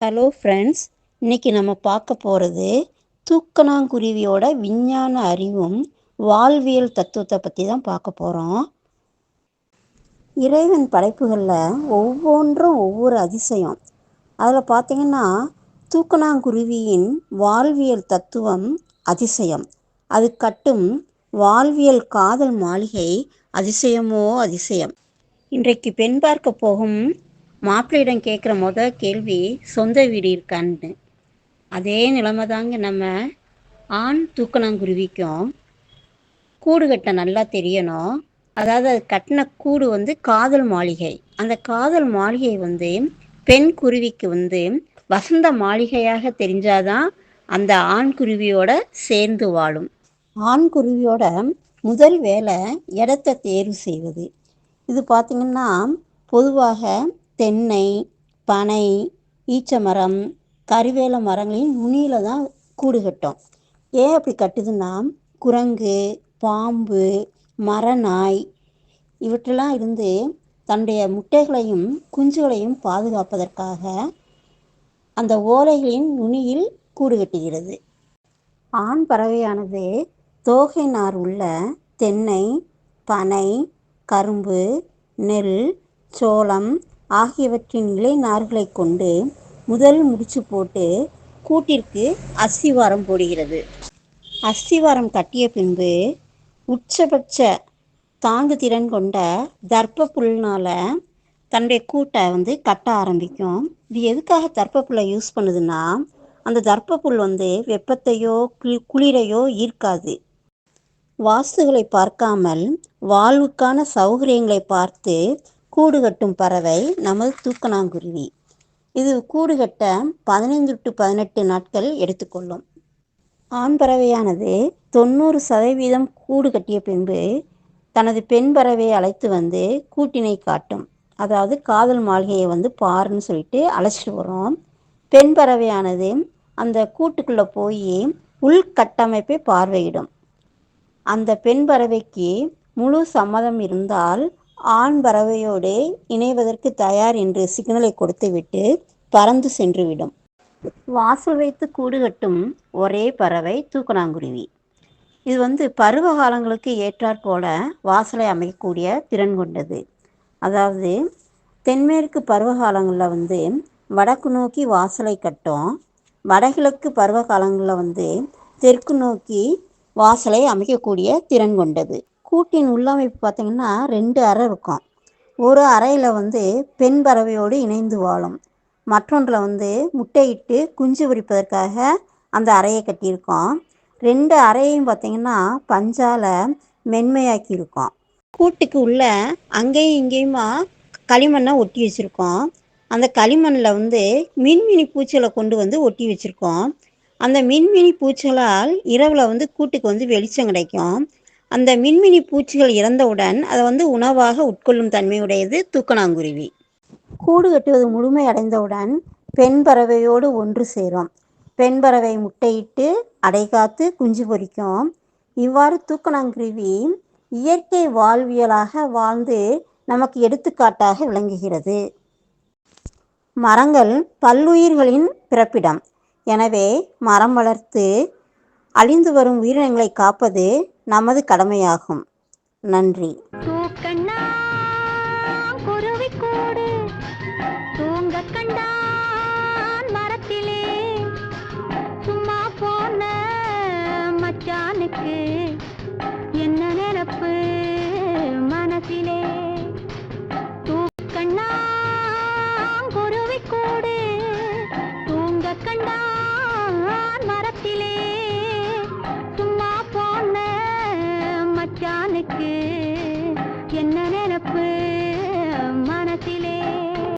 Hello friends இன்னைக்கு நம்ம பார்க்க போகிறது தூக்கணாங்குருவியோட விஞ்ஞான அறிவும் வாழ்வியல் தத்துவத்தை பற்றி தான் பார்க்க போகிறோம் இறைவன் படைப்புகளில் ஒவ்வொன்றும் ஒவ்வொரு அதிசயம். அதில் பார்த்தீங்கன்னா தூக்கணாங்குருவியின் வாழ்வியல் தத்துவம் அதிசயம். அது கட்டும் வாழ்வியல் காதல் மாளிகை அதிசயமோ அதிசயம். இன்றைக்கு பெண் பார்க்க போகும் மாப்பிள்ளையிடம் கேட்குற முத கேள்வி சொந்த வீடு இருக்கான்னு. அதே நிலைமை தாங்க நம்ம ஆண் தூக்கணாங்குருவிக்கும். கூடு கட்ட நல்லா தெரியணும். அதாவது அது கட்டின கூடு வந்து காதல் மாளிகை. அந்த காதல் மாளிகை வந்து பெண் குருவிக்கு வந்து வசந்த மாளிகையாக தெரிஞ்சாதான் அந்த ஆண் குருவியோட சேர்ந்து வாழும். ஆண் குருவியோட முதல் வேலை இடத்த தேர்வு செய்வது. இது பார்த்திங்கன்னா பொதுவாக தென்னை பனை ஈச்ச மரம் கறிவேல மரங்களின் நுனியில் தான் கூடு கட்டும் ஏன் அப்படி கட்டுதுன்னா குரங்கு பாம்பு மரநாய் இவற்றெல்லாம் இருந்து தன்னுடைய முட்டைகளையும் குஞ்சுகளையும் பாதுகாப்பதற்காக அந்த ஓலைகளின் நுனியில் கூடு கட்டுகிறது ஆண் பறவையானது தோகை நார் உள்ள தென்னை பனை கரும்பு நெல் சோளம் ஆகியவற்றின் இலைநார்களை கொண்டு முதல் முடிச்சு போட்டு கூட்டிற்கு அஸ்திவாரம் போடுகிறது. அஸ்திவாரம் கட்டிய பின்பு உச்சபட்ச தாங்கு திறன் கொண்ட தர்ப்ப புல்னால் தன்னுடைய கூட்டை வந்து கட்ட ஆரம்பிக்கும். இது எதுக்காக தர்ப்ப புல்லை யூஸ் பண்ணுதுன்னா அந்த தர்ப்ப புல் வந்து வெப்பத்தையோ குளிரையோ ஈர்க்காது. வாஸ்துகளை பார்க்காமல் வாழ்வுக்கான சௌகரியங்களை பார்த்து கூடு கட்டும் பறவை நமது தூக்கணாங்குருவி. இது கூடு கட்ட பதினைந்து டு பதினெட்டு நாட்கள் எடுத்துக்கொள்ளும். ஆண் பறவையானது தொண்ணூறு சதவீதம் கூடு கட்டிய பின்பு தனது பெண் பறவையை அழைத்து வந்து கூட்டினை காட்டும். அதாவது காதல் மாளிகையை வந்து பாருன்னு சொல்லிட்டு அழைச்சிட்டு வரோம். பெண் பறவையானது அந்த கூட்டுக்குள்ளே போய் உள்கட்டமைப்பை பார்வையிடும். அந்த பெண் பறவைக்கு முழு சம்மதம் இருந்தால் ஆண் பறவையோடு இணைவதற்கு தயார் என்று சிக்னலை கொடுத்துவிட்டு பறந்து சென்றுவிடும். வாசல் வைத்து கூடு கட்டும் ஒரே பறவை தூக்கணாங்குருவி. இது வந்து பருவ காலங்களுக்கு ஏற்றாற் போல வாசலை அமைக்கக்கூடிய திறன் கொண்டது. அதாவது தென்மேற்கு பருவ காலங்களில் வந்து வடக்கு நோக்கி வாசலை கட்டும் வடகிழக்கு பருவ காலங்களில் வந்து தெற்கு நோக்கி வாசலை அமைக்கக்கூடிய திறன் கொண்டது. கூட்டின் உள்ளமைப்பு பார்த்திங்கன்னா ரெண்டு அறை இருக்கும். ஒரு அறையில் வந்து பெண் பறவையோடு இணைந்து வாழும். மற்றொன்றில் வந்து முட்டையிட்டு குஞ்சு பொரிப்பதற்காக அந்த அறையை கட்டியிருக்கோம். ரெண்டு அறையையும் பார்த்திங்கன்னா பஞ்சால் மென்மையாக்கி இருக்கோம். கூட்டுக்கு உள்ள அங்கேயும் இங்கேயுமா களிமண்ணை ஒட்டி வச்சுருக்கோம். அந்த களிமண்ணில் வந்து மின்மினி பூச்சிகளை கொண்டு வந்து ஒட்டி வச்சுருக்கோம். அந்த மின்மினி பூச்சிகளால் இரவில் வந்து கூட்டுக்கு வந்து வெளிச்சம் கிடைக்கும். அந்த மின்மினி பூச்சிகள் இறந்தவுடன் அதை வந்து உணவாக உட்கொள்ளும் தன்மையுடையது தூக்கணாங்குருவி. கூடு கட்டுவது முழுமை அடைந்தவுடன் பெண் பறவையோடு ஒன்று சேரும். பெண் பறவை முட்டையிட்டு அடைகாத்து குஞ்சு பொரிக்கும் இவ்வாறு தூக்கணாங்குருவி இயற்கை வாழ்வியலாக வாழ்ந்து நமக்கு எடுத்துக்காட்டாக விளங்குகிறது. மரங்கள் பல்லுயிர்களின் பிறப்பிடம். எனவே மரம் வளர்த்து அழிந்து வரும் உயிரினங்களை காப்பது நமது கடமையாகும். நன்றி. தூக்கண்ணா குருவி கூடு. தூங்க கண்டான் மரத்திலே. சும்மா போன மச்சானுக்கு